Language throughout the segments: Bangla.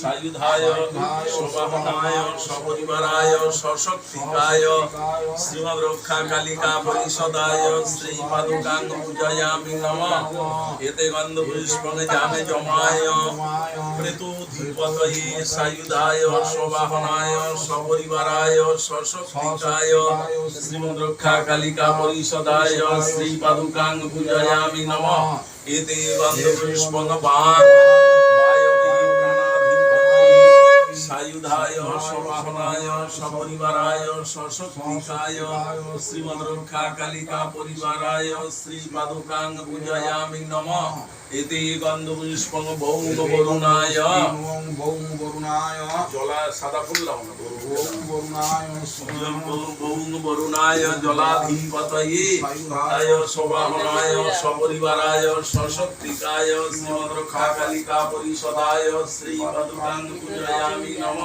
সায়ুধায় রক্ষা কালিকা পরিষদায় শ্রী পাদুকাঙ্গ পূজয়ামি নম। এতে গন্ধ পুষ্পং জামে জমায়। প্রেতুধিপতয়ে সায়ুধায় শোভাবনায় সপরিবারায়, সশক্তিকায় শ্রীমদ রক্ষা কালিকা পরিষদায় শ্রী পাদুকাঙ্গ পূজয়ামি নম। এতে গন্ধ পুষ্পং পান সায়ুধায় সবাহনায় সপরিবারায় সশক্তিকায় শ্রীমদ রক্ষা কালিকা পরিবারায় শ্রী পাদুকাং পূজয়ামি নম। এতে গন্ধ পুষ্পং বৌম বরুণায় বৌম বরুণায় জলা সাদা ফুল লাও না ওম বরুণায় বৌম বরুণায় জলাধিপতয়ে আয় সবাহনায় সপরিবারায় সশক্তিকায় শ্রীমদ রক্ষা কালিকা পরিষদায় শ্রী পাদুকাং পূজয়ামি নম।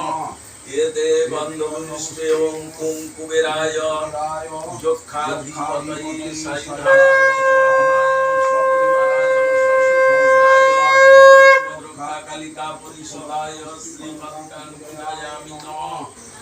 এতে গন্ধ পুষ্পে ওম কুম কুবেরায় যক্ষাধিপতয়ে সায়ুধায় কালিকা পরিষদায় শ্রী পাদুকাং পূজয়ামি নম এতে গন্ধমুষ্টং হানিশানায় গণাধিপতয়ে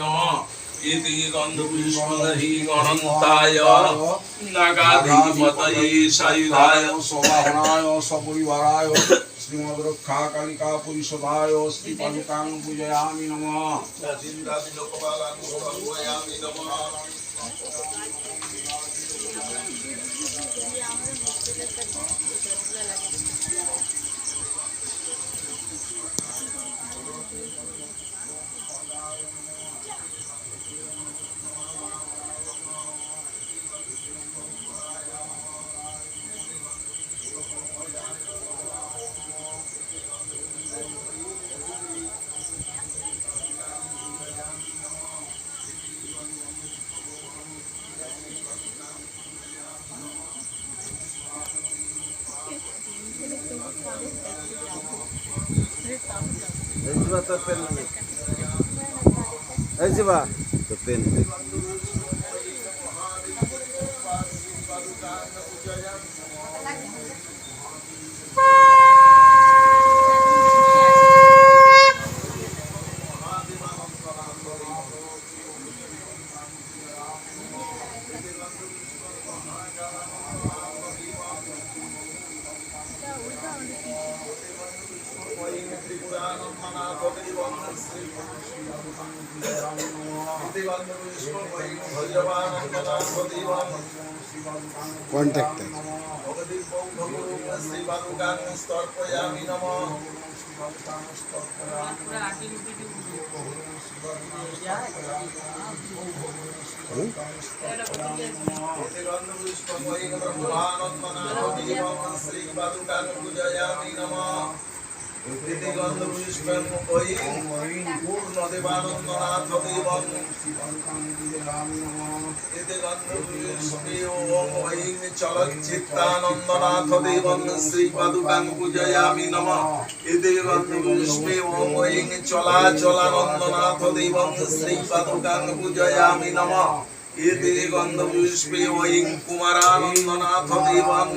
নম ইতি গন্ধপুষ্পধি গণন্তায় নাগাধিপতয়ে সায়ুধায় সবাহনায় সপরিবারায় শ্রীমদ রক্ষা কালিকা পরিষদায় শ্রী পাদুকাং পূজয়ামি নমঃ। জিন্দাদি লোকপালাং সর্বয়ামি নমঃ এই জিবা তোর পেন নেই এই জিবা তোর পেন কন্ট্যাক্ট শ্রী নমঃ শ্রী পাদুকাং পূজয়ামি নমঃ ইতি গন্ধপুষ্পং ওয়িং পূর্ণদেবানন্দনাথ দেবং ওয়িং চলচ্চিত্তানন্দনাথ দেবং শ্রী পাদুকাং পূজয়ামি পূজয়ামি নমঃ এতে গন্ধপুষ্পে ওয়িং কুমারানন্দনাথ দেবং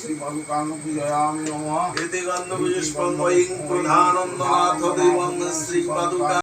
শ্রী পাদুকাং পূজয়ামি নমঃ। এতে গন্ধপুষ্পং ওয়িং প্রধানন্দনাথ দেবং শ্রী পাদুকা